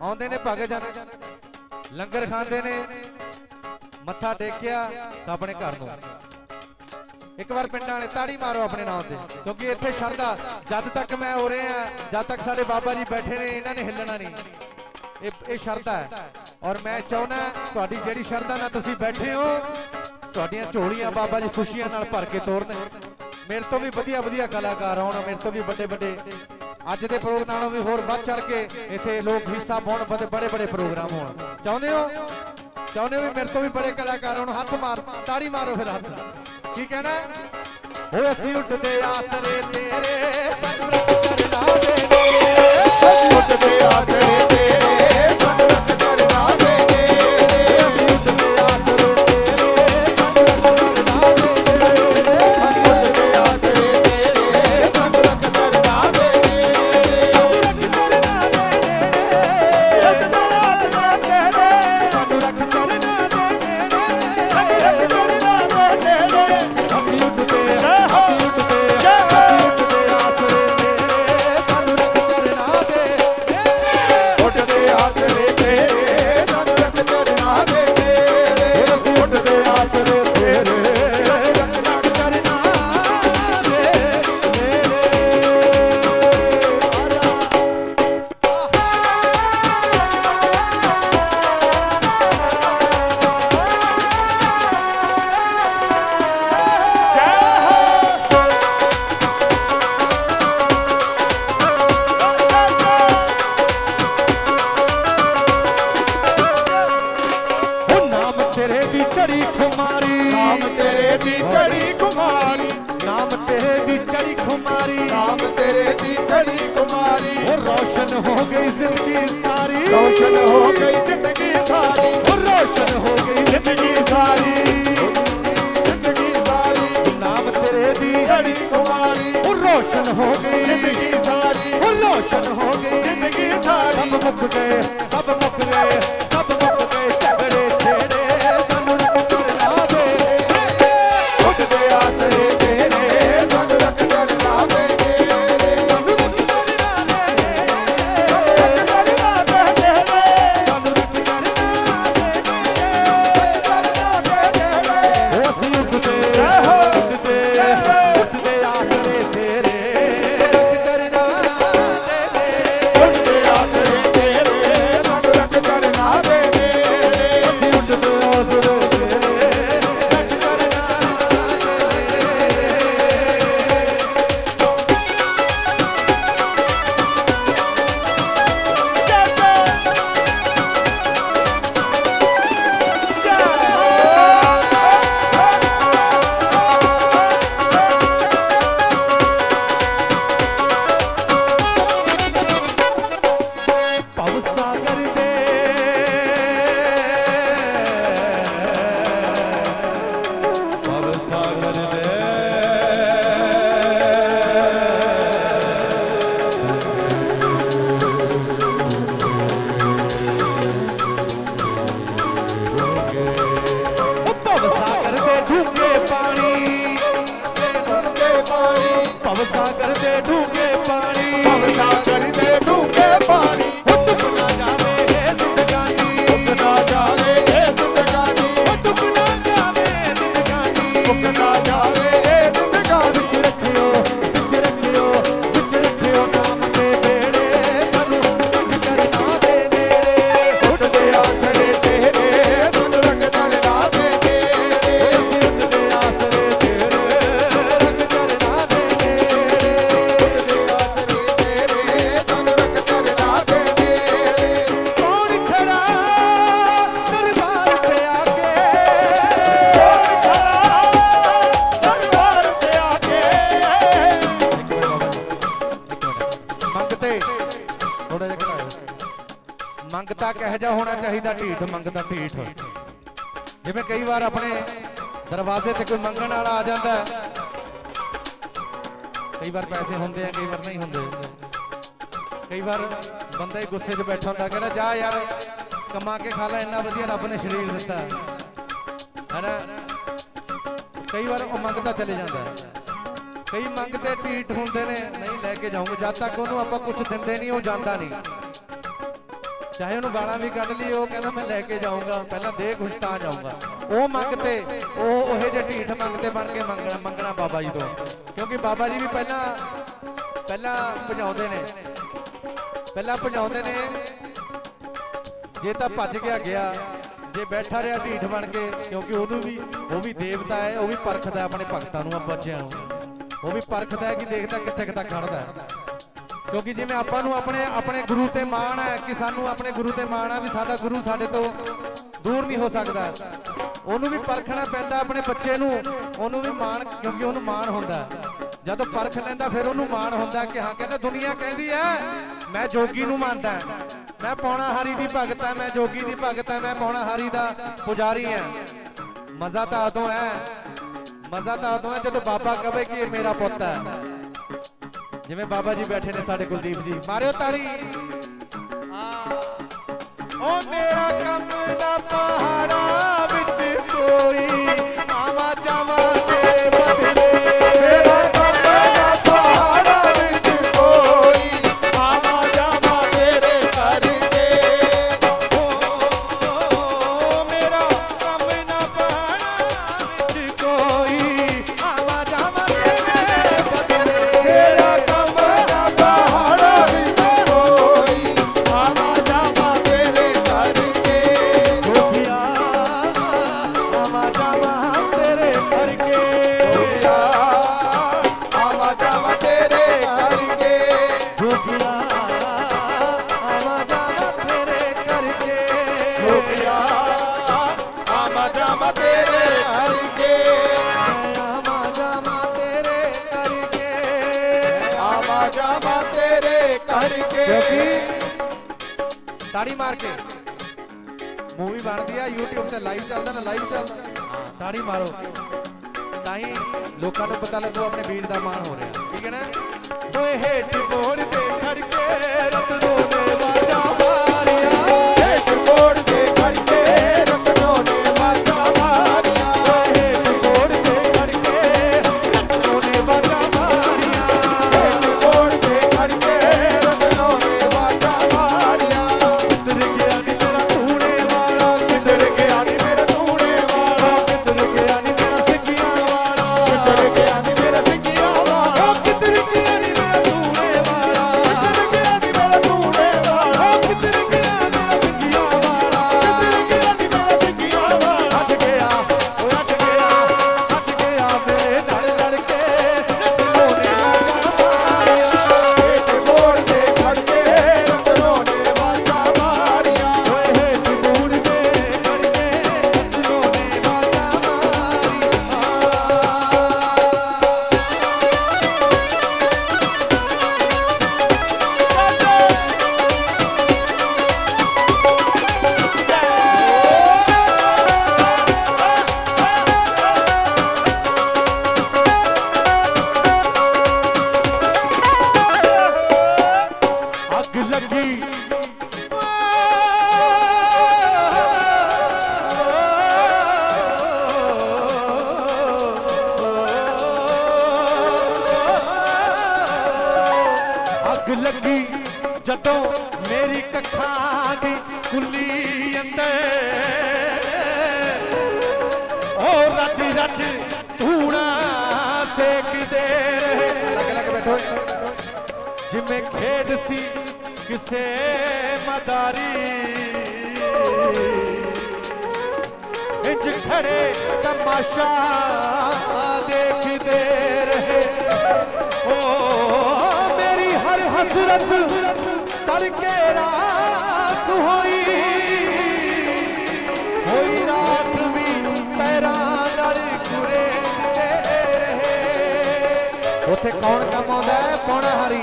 ਆਉਂਦੇ ਨੇ ਭਗਤ ਜਨ ਲੰਗਰ ਖਾਂਦੇ ਨੇ। ਮੱਥਾ ਟੇਕਿਆ ਤਾਂ ਆਪਣੇ ਘਰ ਨੂੰ। ਇੱਕ ਵਾਰ ਪਿੰਡਾਂ ਵਾਲੇ ਤਾੜੀ ਮਾਰੋ ਆਪਣੇ ਨਾਮ ਤੇ, ਕਿਉਂਕਿ ਇੱਥੇ ਸ਼ਰਧਾ, ਜਦ ਤੱਕ ਮੈਂ ਹੋ ਰਿਹਾ, ਜਦ ਤੱਕ ਸਾਡੇ ਬਾਬਾ ਜੀ ਬੈਠੇ ਨੇ, ਇਹਨਾਂ ਨੇ ਹਿੱਲਣਾ ਨਹੀਂ। ਇਹ ਇਹ ਸ਼ਰਧਾ ਹੈ। ਔਰ ਮੈਂ ਚਾਹੁੰਦਾ, ਤੁਹਾਡੀ ਜਿਹੜੀ ਸ਼ਰਧਾ ਨਾਲ ਤੁਸੀਂ ਬੈਠੇ ਹੋ, ਤੁਹਾਡੀਆਂ ਝੋਲੀਆਂ ਬਾਬਾ ਜੀ ਖੁਸ਼ੀਆਂ ਨਾਲ ਭਰ ਕੇ ਤੋਰਨ ਮੇਰੇ ਤੋਂ ਵੀ ਵਧੀਆ ਵਧੀਆ ਕਲਾਕਾਰ ਆਉਣ, ਮੇਰੇ ਤੋਂ ਵੀ ਵੱਡੇ ਵੱਡੇ ਅੱਜ ਦੇ ਪ੍ਰੋਗਰਾਮ ਨਾਲੋਂ ਵੀ ਹੋਰ ਵੱਧ ਚੜ ਕੇ ਇੱਥੇ ਲੋਕ ਹਿੱਸਾ ਪਾਉਣ ਬੜੇ ਬੜੇ ਬੜੇ ਪ੍ਰੋਗਰਾਮ ਹੋਣ। ਚਾਹੁੰਦੇ ਹੋ? ਚਾਹੁੰਦੇ ਹੋ ਵੀ ਮੇਰੇ ਤੋਂ ਵੀ ਬੜੇ ਕਲਾਕਾਰ ਹੋਣ, ਹੱਥ ਮਾਰ, ਤਾੜੀ ਮਾਰੋ ਫਿਰ ਹੱਥ। ਕੀ ਕਹਿਣਾ? ਓ ਅਸੀਂ ਉੱਠਦੇ ਆਸਰੇ ਤੇਰੇ ਸਾਨੂੰ ਰੱਬ ਕਰਨਾ ਦੇ ਉੱਠਦੇ ਆਸਰੇ ਗਈ ਜ਼ਿੰਦਗੀ ਸਾਰੀ ਰੋਸ਼ਨ ਹੋ ਗਈ ਜ਼ਿੰਦਗੀ ਸਾਰੀ। ਰੋਸ਼ਨ ਹੋ ਗਈ ਜ਼ਿੰਦਗੀ ਸਾਰੀ ਜ਼ਿੰਦਗੀ ਸਾਰੀ ਨਾਮ ਤੇਰੇ ਦੀ ਚੜੀ ਕੁਮਾਰੀ ਰੋਸ਼ਨ ਹੋ ਗਈ ਜ਼ਿੰਦਗੀ ਸਾਰੀ ਰੋਸ਼ਨ ਹੋ ਗਈ ਜ਼ਿੰਦਗੀ ਸਾਰੀ ਸਭ ਮੁੱਕ ਗਏ ਸਭ ਥੋੜਾ ਜਿਹਾ ਘਟਾਓ ਮੰਗਤਾ ਕਿਹੋ ਜਿਹਾ ਹੋਣਾ ਚਾਹੀਦਾ, ਢੀਠ ਮੰਗਤਾ ਢੀਠ। ਜਿਵੇਂ ਕਈ ਵਾਰ ਆਪਣੇ ਦਰਵਾਜ਼ੇ ਤੇ ਕੋਈ ਮੰਗਣ ਵਾਲਾ ਆ ਜਾਂਦਾ ਕਈ ਵਾਰ ਪੈਸੇ ਹੁੰਦੇ ਆ, ਕਈ ਵਾਰ ਨਹੀਂ ਹੁੰਦੇ। ਕਈ ਵਾਰ ਬੰਦਾ ਹੀ ਗੁੱਸੇ 'ਚ ਬੈਠਾ ਹੁੰਦਾ, ਕਹਿੰਦਾ, ਜਾ ਯਾਰ, ਕਮਾ ਕੇ ਖਾ ਲੈ, ਇੰਨਾ ਵਧੀਆ ਰੱਬ ਨੇ ਸਰੀਰ ਦਿੱਤਾ ਹੈਨਾ? ਕਈ ਵਾਰ ਉਹ ਮੰਗਦਾ ਚਲੇ ਜਾਂਦਾ ਹੈ। ਕਈ ਮੰਗਤੇ ਢੀਠ ਹੁੰਦੇ ਨੇ ਲੈ ਕੇ ਜਾਓਗੇ ਜਦ ਤੱਕ ਉਹਨੂੰ ਆਪਾਂ ਕੁਝ ਦਿੰਦੇ ਨਹੀਂ, ਉਹ ਜਾਂਦਾ ਨਹੀਂ। ਚਾਹੇ ਉਹਨੂੰ ਗਾਲਾਂ ਵੀ ਕੱਢ ਲਈ ਉਹ ਕਹਿੰਦਾ ਮੈਂ ਲੈ ਕੇ ਜਾਊਂਗਾ। ਪਹਿਲਾਂ ਦੇ ਕੁਛ ਤਾਂ ਜਾਊਂਗਾ। ਉਹ ਮੰਗਤੇ, ਉਹ ਉਹੇ ਜਿਹੇ ਢੀਠ ਮੰਗਤੇ ਬਣ ਕੇ ਮੰਗਣਾ ਮੰਗਣਾ ਬਾਬਾ ਜੀ ਤੋਂ। ਕਿਉਂਕਿ ਬਾਬਾ ਜੀ ਵੀ ਪਹਿਲਾਂ ਪਹਿਲਾਂ ਭਜਾਉਂਦੇ ਨੇ। ਪਹਿਲਾਂ ਭਜਾਉਂਦੇ ਨੇ। ਜੇ ਤਾਂ ਭੱਜ ਗਿਆ ਗਿਆ, ਜੇ ਬੈਠਾ ਰਿਹਾ ਢੀਠ ਬਣ ਕੇ, ਕਿਉਂਕਿ ਉਹਨੂੰ ਵੀ, ਉਹ ਵੀ ਦੇਵਤਾ ਹੈ, ਉਹ ਵੀ ਪਰਖਦਾ ਹੈ ਆਪਣੇ ਭਗਤਾਂ ਨੂੰ ਬੱਚਿਆਂ ਨੂੰ। ਉਹ ਵੀ ਪਰਖਦਾ ਹੈ ਕਿ ਦੇਖਦਾ ਕਿੱਥੇ ਕਿੱਥੇ ਖੜਦਾ ਹੈ। ਕਿਉਂਕਿ ਜਿਵੇਂ ਆਪਾਂ ਨੂੰ ਆਪਣੇ ਆਪਣੇ ਗੁਰੂ ਤੇ ਮਾਣ ਹੈ ਕਿ ਸਾਨੂੰ ਆਪਣੇ ਗੁਰੂ ਤੇ ਮਾਣ ਆ ਵੀ ਸਾਡਾ ਗੁਰੂ ਸਾਡੇ ਤੋਂ ਦੂਰ ਨਹੀਂ ਹੋ ਸਕਦਾ। ਉਹਨੂੰ ਵੀ ਪਰਖਣਾ ਪੈਂਦਾ ਆਪਣੇ ਬੱਚੇ ਨੂੰ। ਉਹਨੂੰ ਵੀ ਮਾਣ ਕਿਉਂਕਿ ਉਹਨੂੰ ਮਾਣ ਹੁੰਦਾ ਹੈ। ਜਦੋਂ ਪਰਖ ਲੈਂਦਾ ਫਿਰ ਉਹਨੂੰ ਮਾਣ ਹੁੰਦਾ ਕਿ ਹਾਂ, ਕਹਿੰਦਾ ਦੁਨੀਆ ਕਹਿੰਦੀ ਹੈ, ਮੈਂ ਜੋਗੀ ਨੂੰ ਮੰਨਦਾ ਮੈਂ ਪੌਣਾ ਹਰੀ ਦੀ ਭਗਤ ਹਾਂ, ਮੈਂ ਜੋਗੀ ਦੀ ਭਗਤ ਹਾਂ, ਮੈਂ ਪੌਣਾ ਹਰੀ ਦਾ ਪੁਜਾਰੀ ਹਾਂ। ਮਜ਼ਾ ਤਾਂ ਉਦੋਂ ਹੈ। ਮਜ਼ਾ ਤਾਂ ਉਦੋਂ ਹੈ ਜਦੋਂ ਬਾਬਾ ਕਹੇ ਕਿ ਇਹ ਮੇਰਾ ਪੁੱਤ ਹੈ। ਜਿਵੇਂ ਬਾਬਾ ਜੀ ਬੈਠੇ ਨੇ ਸਾਡੇ ਕੁਲਦੀਪ ਜੀ। ਮਾਰਿਓ ਤਾੜੀ ਓ ਮੇਰਾ ਕੰਮ ਦਾ ਪਹਾੜਾ ਆਵਾ ਜਾਵਾ ਤੇਰੇ ਕਰਕੇ ਕਿਉਂਕਿ ਤਾੜੀ ਮਾਰ ਕੇ ਮੂਵੀ ਬਣਦੀ ਆ YouTube ਤੇ ਲਾਈਵ ਚੱਲਦਾ ਨਾ ਲਾਈਵ ਚੱਲਦਾ ਤਾੜੀ ਮਾਰੋ ਤਾਂ ਹੀ ਲੋਕਾਂ ਨੂੰ ਪਤਾ ਲੱਗੂ ਆਪਣੇ ਵੀਰ ਦਾ ਮਾਣ ਹੋ ਰਿਹਾ ਠੀਕ ਹੈ ਨਾ ਓਏ ਹੇਠ ਬੋੜ ਤੇ ਖੜ ਕੇ ਜਿਵੇਂ ਖੇਡ ਸੀ ਕਿਸੇ ਮਦਾਰੀ। ਇੰਜ ਖੜੇ ਤਮਾਸ਼ਾ ਦੇਖਦੇ ਰਹੇ। ਓ ਮੇਰੀ ਹਰ ਹਸਰਤ ਸੜ ਕੇ ਰਾਤ ਹੋਈ ਹੋਈ। ਉੱਥੇ ਕੌਣ ਕਮਾਉਂਦਾ ਆਉਂਦਾ ਹਰੀ।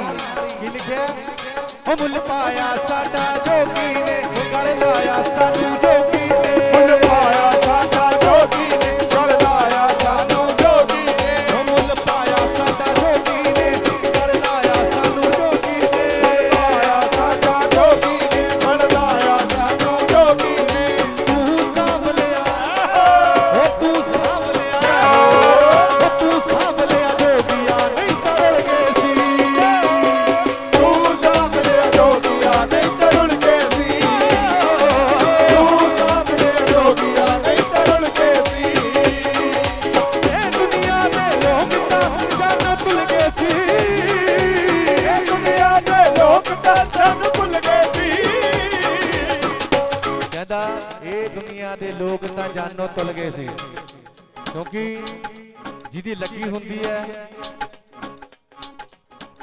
ਕੀ ਲਿਖਿਆ? ਉਹ ਮੁੱਲ ਪਾਇਆ ਸਾਡਾ ਜੋਗੀ ਨੇ ਗਲ ਲਾਇਆ ਸਾਨੂੰ।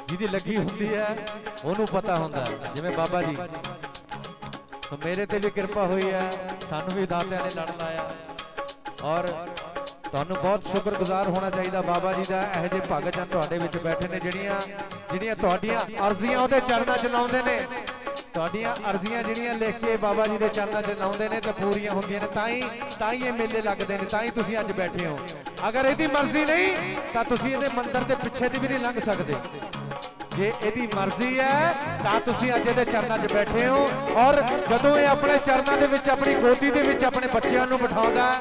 ਜਿਹਦੀ ਲੱਗੀ ਹੁੰਦੀ ਹੈ, ਉਹਨੂੰ ਪਤਾ ਹੁੰਦਾ ਜਿਵੇਂ ਬਾਬਾ ਜੀ। ਤਾਂ ਮੇਰੇ ਤੇ ਵੀ ਕਿਰਪਾ ਹੋਈ ਹੈ, ਸਾਨੂੰ ਵੀ ਦਾਤਿਆਂ ਨੇ ਲੜ ਲਾਇਆ। ਔਰ ਤੁਹਾਨੂੰ ਬਹੁਤ ਸ਼ੁਕਰਗੁਜ਼ਾਰ ਹੋਣਾ ਚਾਹੀਦਾ ਬਾਬਾ ਜੀ ਦਾ। ਇਹੋ ਜਿਹੇ ਭਗਤ ਜਨ ਤੁਹਾਡੇ ਵਿੱਚ ਬੈਠੇ ਨੇ, ਜਿਹੜੀਆਂ ਜਿਹੜੀਆਂ ਤੁਹਾਡੀਆਂ ਅਰਜ਼ੀਆਂ ਉਹਦੇ ਚਰਨਾਂ 'ਚ ਲਾਉਂਦੇ ਨੇ। ਤੁਹਾਡੀਆਂ ਅਰਜ਼ੀਆਂ ਜਿਹੜੀਆਂ ਲਿਖ ਕੇ ਬਾਬਾ ਜੀ ਦੇ ਚਰਨਾਂ 'ਚ ਲਾਉਂਦੇ ਨੇ ਤੇ ਪੂਰੀਆਂ ਹੁੰਦੀਆਂ ਨੇ। ਤਾਂ ਹੀ ਤਾਂ ਹੀ ਇਹ ਮੇਲੇ ਲੱਗਦੇ ਨੇ, ਤਾਂ ਹੀ ਤੁਸੀਂ ਅੱਜ ਬੈਠੇ ਹੋ। ਅਗਰ ਇਹਦੀ ਮਰਜ਼ੀ ਨਹੀਂ, ਤਾਂ ਤੁਸੀਂ ਇਹਦੇ ਮੰਦਰ ਦੇ ਪਿੱਛੇ ਦੀ ਵੀ ਨਹੀਂ ਲੰਘ ਸਕਦੇ। ਜੇ ਇਹਦੀ ਮਰਜ਼ੀ ਹੈ, ਤਾਂ ਤੁਸੀਂ ਅੱਜ ਇਹਦੇ ਚਰਨਾਂ 'ਚ ਬੈਠੇ ਹੋ। ਔਰ ਜਦੋਂ ਇਹ ਆਪਣੇ ਚਰਨਾਂ ਦੇ ਵਿੱਚ, ਆਪਣੀ ਗੋਦੀ ਦੇ ਵਿੱਚ ਆਪਣੇ ਬੱਚਿਆਂ ਨੂੰ ਬਿਠਾਉਂਦਾ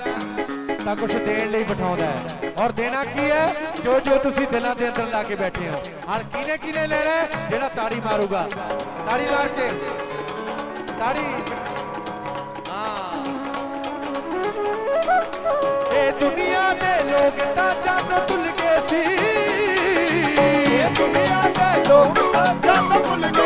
ਤਾਂ ਕੁਝ ਦੇਣ ਲਈ ਬਿਠਾਉਂਦਾ ਹੈ। ਔਰ ਦੇਣਾ ਕੀ ਹੈ? ਜੋ ਜੋ ਤੁਸੀਂ ਦਿਲਾਂ ਦੇ ਅੰਦਰ ਲਾ ਕੇ ਬੈਠੇ ਹੋ। ਔਰ ਕਿਨੇ ਕਿਨੇ ਲੈਣਾ ਜਿਹੜਾ ਤਾੜੀ ਮਾਰੂਗਾ। ਤਾੜੀ ਮਾਰ ਕੇ। ਤਾੜੀ। ਹਾਂ। ਇਹ ਦੁਨੀਆ ਦੇ ਲੋਕ ਤਾਂ ਜਾਨੋਂ ਭੁੱਲ ਗਏ ਸੀ। ਜਨ ਭੁੱਲ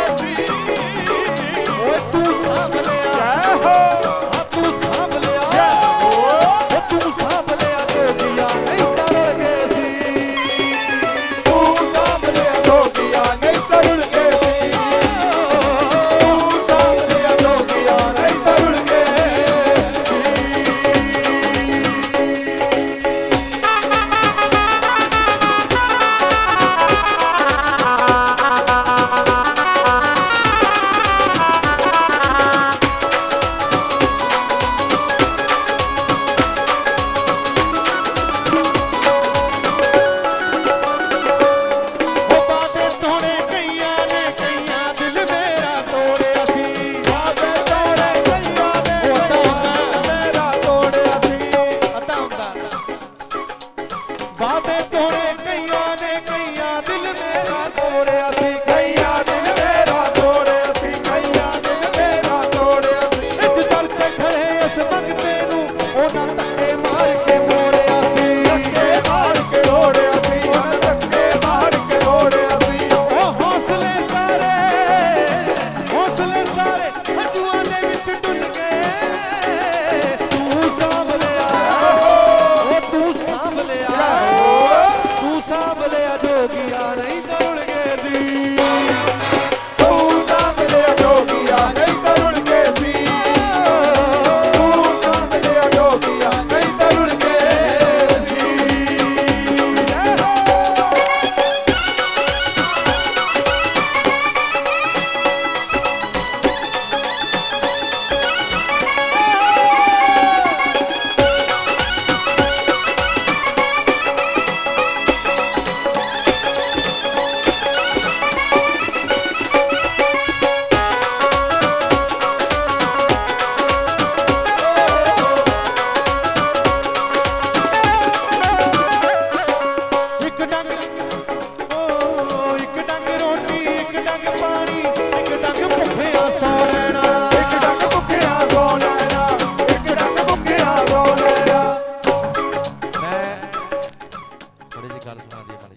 ਗੱਲ ਸੁਣਾ ਦਈਏ ਮਾੜੀ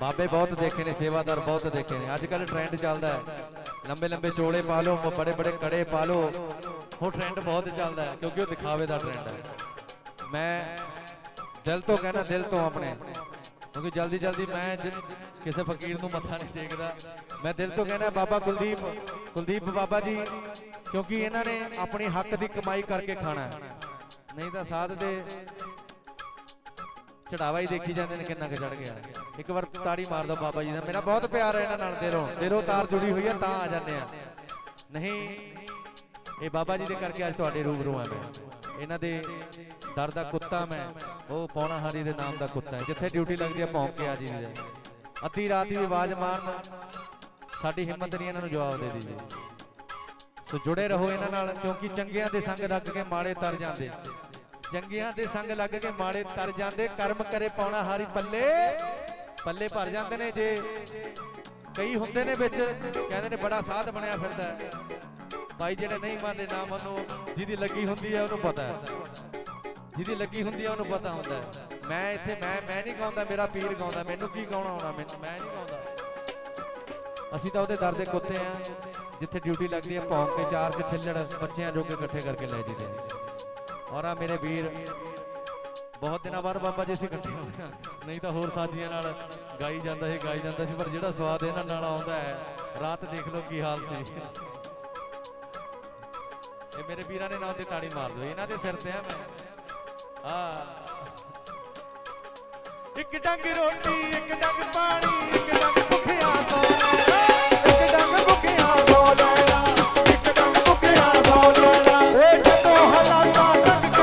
ਬਾਬੇ ਬਹੁਤ ਦੇਖੇ ਨੇ, ਸੇਵਾਦਾਰ ਬਹੁਤ ਦੇਖੇ ਨੇ। ਅੱਜ ਕੱਲ ਟ੍ਰੈਂਡ ਚੱਲਦਾ ਹੈ। ਲੰਬੇ ਲੰਬੇ ਚੋਲੇ ਪਾ ਲਓ ਬੜੇ ਬੜੇ ਕੜੇ ਪਾ ਲਓ। ਉਹ ਟ੍ਰੈਂਡ ਬਹੁਤ ਚੱਲਦਾ ਹੈ, ਕਿਉਂਕਿ ਉਹ ਦਿਖਾਵੇ ਦਾ ਟ੍ਰੈਂਡ ਹੈ। ਮੈਂ ਦਿਲ ਤੋਂ ਕਹਿਣਾ, ਦਿਲ ਤੋਂ ਆਪਣੇ। ਕਿਉਂਕਿ ਜਲਦੀ ਜਲਦੀ ਮੈਂ ਕਿਸੇ ਫਕੀਰ ਨੂੰ ਮੱਥਾ ਨਹੀਂ ਟੇਕਦਾ। ਮੈਂ ਦਿਲ ਤੋਂ ਕਹਿਣਾ, ਬਾਬਾ ਕੁਲਦੀਪ ਕੁਲਦੀਪ ਬਾਬਾ ਜੀ, ਕਿਉਂਕਿ ਇਹਨਾਂ ਨੇ ਆਪਣੀ ਹੱਕ ਦੀ ਕਮਾਈ ਕਰਕੇ ਖਾਣਾ ਨਹੀਂ ਤਾਂ ਸਾਧ ਦੇ ਚੜਾਵਾ ਹੀ ਦੇਖੀ ਜਾਂਦੇ ਨੇ ਕਿੰਨਾ ਕੁ ਚੜ ਗਿਆ। ਇੱਕ ਵਾਰ ਤਾੜੀ ਮਾਰ ਦੋ ਬਾਬਾ ਜੀ ਦਾ। ਮੇਰਾ ਬਹੁਤ ਪਿਆਰ ਹੈ ਇਹਨਾਂ ਨਾਲ, ਦਿਲੋਂ। ਦਿਲੋਂ ਤਾਰ ਜੁੜੀ ਹੋਈ ਹੈ, ਤਾਂ ਆ ਜਾਂਦੇ ਆ ਨਹੀਂ, ਇਹ ਬਾਬਾ ਜੀ ਦੇ ਕਰਕੇ ਅੱਜ ਤੁਹਾਡੇ ਰੂਬਰੂ ਆ ਮੈਂ। ਇਹਨਾਂ ਦੇ ਦਰ ਦਾ ਕੁੱਤਾ ਮੈਂ। ਉਹ ਪੌਣਾ ਹਾਰੀ ਦੇ ਨਾਮ ਦਾ ਕੁੱਤਾ ਹੈ। ਜਿੱਥੇ ਡਿਊਟੀ ਲੱਗਦੀ ਹੈ, ਭੌਂਕ ਕੇ ਆ ਜੀ ਦੀ ਅੱਧੀ ਰਾਤ ਦੀ ਆਵਾਜ਼ ਮਾਰਨ ਸਾਡੀ ਹਿੰਮਤ ਨਹੀਂ ਇਹਨਾਂ ਨੂੰ ਜਵਾਬ ਦੇ ਦੀਜੀ ਸੋ ਜੁੜੇ ਰਹੋ ਇਹਨਾਂ ਨਾਲ, ਕਿਉਂਕਿ ਚੰਗਿਆਂ ਦੇ ਸੰਗ ਰੱਖ ਕੇ ਮਾੜੇ ਤਰ ਜਾਂਦੇ। ਜੰਗੀਆਂ ਦੇ ਸੰਗ ਲੱਗ ਕੇ ਮਾੜੇ ਤਰ ਜਾਂਦੇ, ਕਰਮ ਕਰੇ ਪਾਉਣਾ ਹਾਰੀ ਪੱਲੇ। ਪੱਲੇ ਭਰ ਜਾਂਦੇ ਨੇ ਜੇ। ਕਈ ਹੁੰਦੇ ਨੇ ਵਿੱਚ, ਕਹਿੰਦੇ ਨੇ ਬੜਾ ਸਾਧ ਬਣਿਆ ਫਿਰਦਾ ਭਾਈ ਜਿਹੜੇ ਨਹੀਂ ਮੰਨਦੇ ਨਾ ਮੰਨੋ, ਜਿਹਦੀ ਲੱਗੀ ਹੁੰਦੀ ਹੈ ਉਹਨੂੰ ਪਤਾ ਹੈ। ਜਿਹਦੀ ਲੱਗੀ ਹੁੰਦੀ ਹੈ ਉਹਨੂੰ ਪਤਾ ਹੁੰਦਾ ਹੈ। ਮੈਂ ਇੱਥੇ, ਮੈਂ ਮੈਂ ਨਹੀਂ ਗਾਉਂਦਾ, ਮੇਰਾ ਪੀਰ ਗਾਉਂਦਾ, ਮੈਨੂੰ ਕੀ ਗਾਉਣਾ ਆਉਣਾ, ਮੈਨੂੰ ਮੈਂ ਨਹੀਂ ਗਾਉਂਦਾ। ਅਸੀਂ ਤਾਂ ਉਹਦੇ ਦਰ ਦੇ ਕੁੱਤੇ ਆ, ਜਿੱਥੇ ਡਿਊਟੀ ਲੱਗਦੀ ਹੈ ਭੌਂਕ ਕੇ ਚਾਰ ਕੇ ਛਿੱਲੜ ਬੱਚਿਆਂ ਜੋਗੇ ਇਕੱਠੇ ਕਰਕੇ ਲੈ ਜੀਦੇ ਔਰ ਆ ਮੇਰੇ ਵੀਰ, ਬਹੁਤ ਦਿਨਾਂ ਬਾਅਦ ਬਾਬਾ ਜੀ ਅਸੀਂ ਇਕੱਠੇ ਹੋਏ ਨਹੀਂ ਤਾਂ ਹੋਰ ਸਾਥੀਆਂ ਨਾਲ ਗਾਈ ਜਾਂਦਾ ਸੀ, ਗਾਈ ਜਾਂਦਾ ਸੀ, ਪਰ ਜਿਹੜਾ ਸਵਾਦ ਇਹਨਾਂ ਨਾਲ ਆਉਂਦਾ ਹੈ, ਰਾਤ ਦੇਖ ਲਓ ਕੀ ਹਾਲ ਸੀ। ਇਹ ਮੇਰੇ ਵੀਰਾਂ ਦੇ ਨਾਂ ਤੇ ਤਾੜੀ ਮਾਰ ਦਿਓ, ਇਹਨਾਂ ਦੇ ਸਿਰ ਤੇ ਆ ਮੈਂ। ਆ ਇੱਕ ਡੰਗ ਰੋਟੀ, ਇੱਕ ਡੰਗ ਪਾਣੀ, ਇੱਕ ਡੰਗ ਭੁੱਖਿਆ ਸੌਣਾ ਇੱਕ ਡੰਗ ਭੁੱਖਿਆ ਸੌਣਾ ਇੱਕ ਡੰਗ ਭੁੱਖਿਆ ਸੌਣਾ I'm not la.